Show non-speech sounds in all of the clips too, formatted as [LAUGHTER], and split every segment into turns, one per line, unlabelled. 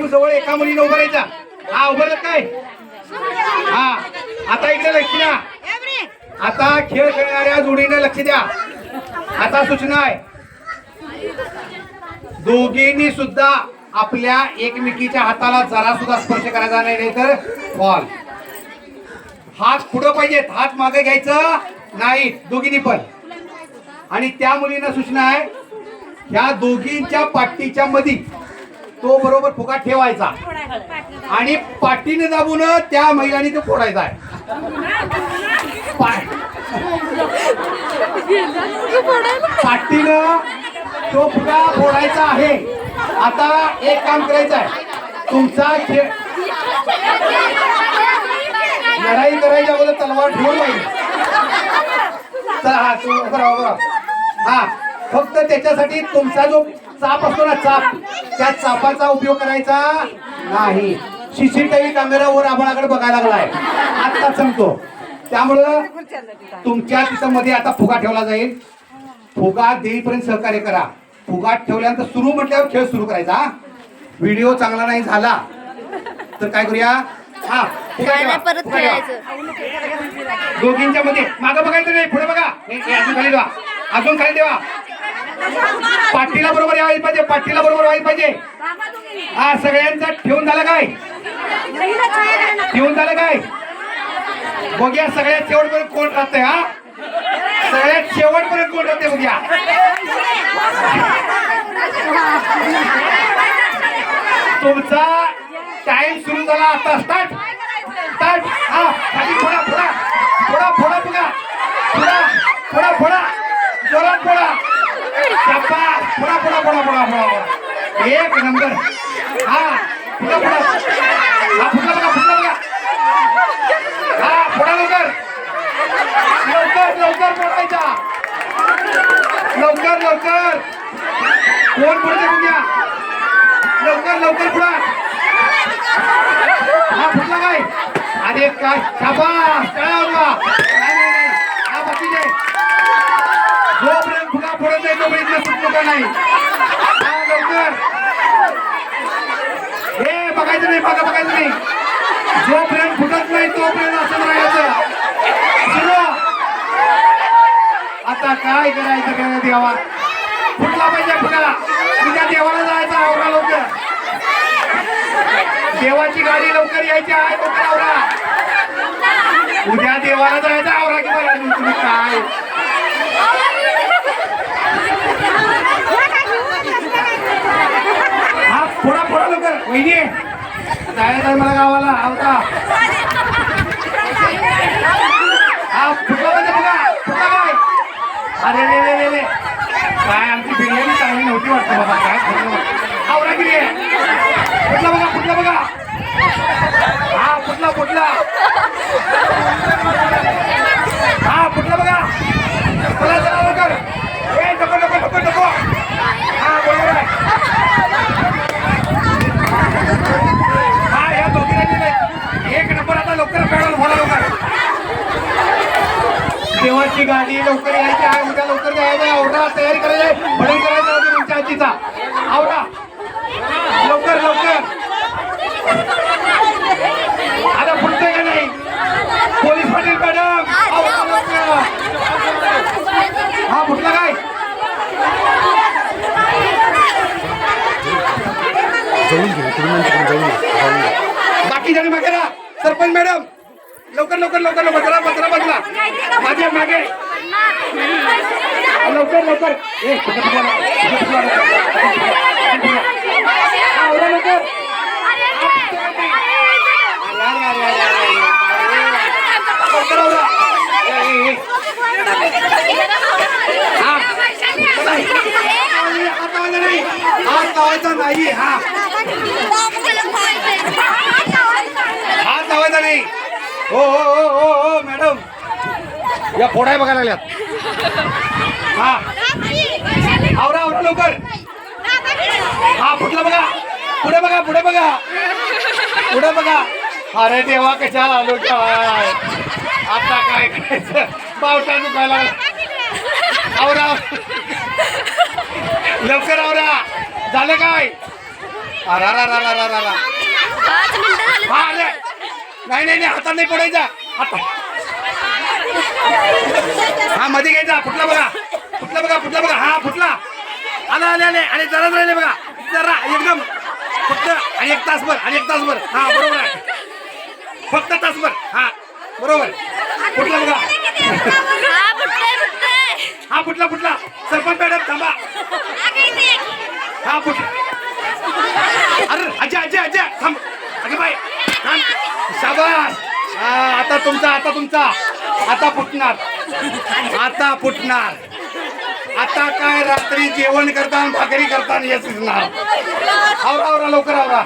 जवळ एका मुलीने उभं राहायचा. हा उभं काय? हा आता इकडे लक्ष द्या. आता खेळ खेळणाऱ्या जोडीने लक्ष द्या. आता सूचना आहे. दोघींनी सुद्धा आपल्या एकमेकीच्या हाताला जरा सुद्धा स्पर्श करायचा नाही नाही तर फॉल हात पुढं पाहिजेत. हात मागे घ्यायचं नाही. दोघींनी पण. आणि त्या मुलींना सूचना आहे ह्या दोघींच्या पाठीच्या मधी तो बरोबर फुगा ठेवायचा. आणि पाठीने दाबून त्या महिलांनी तो फोडायचा आहे. पाठीनं तो फुगा फोडायचा आहे. आता एक काम करायचं आहे. तुमचा खेळ लढाई करायच्या अगोदर तलवार ठेवून पाहिजे चला हा तू हा फक्त त्याच्यासाठी तुमचा जो चाप असतो ना चाप? त्या चापाचा उपयोग करायचा नाही. सीसीटीव्ही कॅमेरा वर आभाळाकडे बघायला लागलाय. आता सांगतो. त्यामुळं तुमच्या तिथं मध्ये आता फुगा ठेवला जाईल. फुगा देईपर्यंत सहकार्य करा. फुगा ठेवल्यानंतर सुरू म्हटल्यावर खेळ सुरू करायचा व्हिडिओ चांगला नाही झाला तर काय करूया? हा
परत
दोघींच्या मध्ये मागं बघायचं नाही पुढे बघा. अजून खाली ठेवा. अजून खाली ठेवा. पाटीला बरोबर यायला पाहिजे पाटीला बरोबर व्हायला पाहिजे. हा सगळ्यांचा ठेवून झालं काय? ठेवून झालं काय? बघ्या सगळ्यात शेवटपर्यंत कोण राहतंय हा? सगळ्यात शेवटपर्यंत कोण राहते बघ्या. तुमचा टाइम सुरू झाला आता. स्टार्ट स्टार्ट हा. पुढा पुढा पुढा पुढा फोडा एक नंबर. हा पुढा पुढा. हा फुटला बघा फुटला बघा. हा पुढा लवकर. लवकर लवकर पडायचा. लवकर लवकर. कोण फोडते बघूया लवकर लवकर पुढा. हा फुटला काय? अरे काय? शाबास काय होता नाही नाही हा बाकी जोपर्यंत फुगा सुटलो का नाही? लवकर. हे बघायचं नाही बघा बघायचं नाही. जोपर्यंत फुटत नाही तोपर्यंत असं राहायचं. आता काय करायचं काय देवा? फुटला पाहिजे फुटाला. तुझ्या देवाला जायचं आवरा लवकर. देवाची गाडी लवकर यायची आहे लवकर आवरा. उद्या देवाला जायचं आवरा की बघा तुम्ही काय हा फोडा फोडा लवकर वहिनी जायचं आहे मला गावाला. आवता हा फुटला पाहिजे म्हणजे बघा. फुटला काय अरे रे रे रे रे काय आमची बिर्याणी चांगली नव्हती वाटतं बाबा काय खरं नाही. आवरा गिरी फुटला बघा फुटला बघा हा फुटला फुटला हा फुटला बघा चला चला लवकर ए नको नको नको नको हा बरोबर आहे हा या दोघी राहिलेले एक नंबर आता लवकर पेडल बोला लवकर देवाची गाडी लवकर यायची आहे. उद्या लवकर जायचं आवडा तयारी करायची भडंग करायचं तुमच्या आजीचा. आवडा लवकर लवकर. आता पुढचं का नाही? Police Patil madam. हा फुटला काय? बाकी जणी मागे सरपंच मॅडम. लवकर लवकर लवकर लवकर जरा बसरा बसला माझ्या मागे लवकर लवकर ए, लवकर यार, यार, यार, यार, यार, यार. लवकर आवरा. ए, ए, ए. हा. हात लावायचा नाही हात लावायचा नाही हा हात लावायचा नाही हो हो हो हो हो मॅडम या फोडाय बघायला लागल्यात. हा. आवरा आवरा लवकर. हा फुटला बघा. पुढे बघा पुढे बघा. पुढे बघा. अरे देवा कशाला आलो काय? आता काय करायचं? पावसा दुखायला लागला. आवरा. लवकर आवरा. झालं काय? अरा रा रा रा रा रा हा नाही नाही हातात नाही पडायचा आता हा मध्ये घ्यायचा. फुटला बघा. फुटला बघा फुटला बघा. हा फुटला. आला आले आले. आणि जरा राहिले बघा. जरा एकदम. फक्त आणि एक तासभर आणि एक तासभर. हा बरोबर आहे. फक्त तासभर. हा बरोबर. फुटला बघा.
हा
हा फुटला फुटला. सरपंच मॅडम थांबा. हा फुटला अरे अजय अजय अजय थांब. अगे बाय थांब. शाबास. हा आता तुमचा आता तुमचा. आता फुटणार. आता फुटणार. आता काय रात्री जेवण करताना भाकरी करताना हे शिजणार आवरा आवरा लवकर आवरा.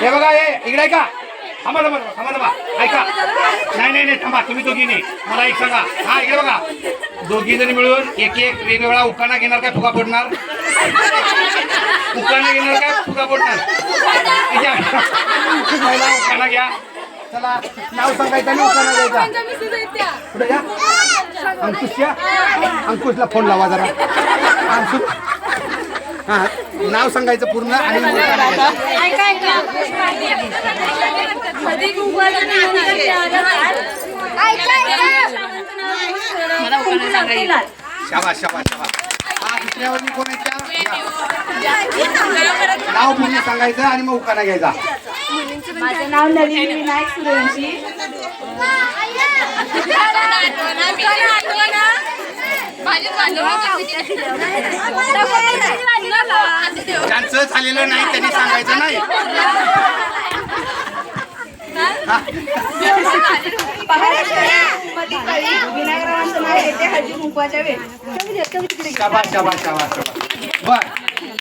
हे बघा हे इकडे का थांबा थांबा थांबा थांबा. ऐका. नाही नाही नाही थांबा. तुम्ही दोघी नाही. मला एक सांगा. हा इकडे बघा. दोघी जण मिळून एक एक वेगवेगळा उकाणा घेणार काय फुगा पडणार उखाणा घेणार काय फुगा पडणार [LAUGHS] घ्या. उखाणा घ्या. चला नाव सांगायचं आणि उखाणा द्यायचा पुढे या. अंकुश या. अंकुशला फोन लावा जरा. अंकुश हा नाव सांगायचं पूर्ण आणि मग उखाणा घ्यायचा. शाबास शाबास शाबास. हा दुसऱ्यावर मी कोणाच्या? या. नाव पूर्ण सांगायचं आणि मग उखाणा घ्यायचा.
माझं नाव नलिनी विनायक सूर्यवंशी
ज्यांचं झालेलं नाही त्यांनी सांगायचं नाही.
विनायकरावांचं नाव येते हळदी कुंकवाच्या वेळी.
शाबास शाबास शाबास शाबास. बर.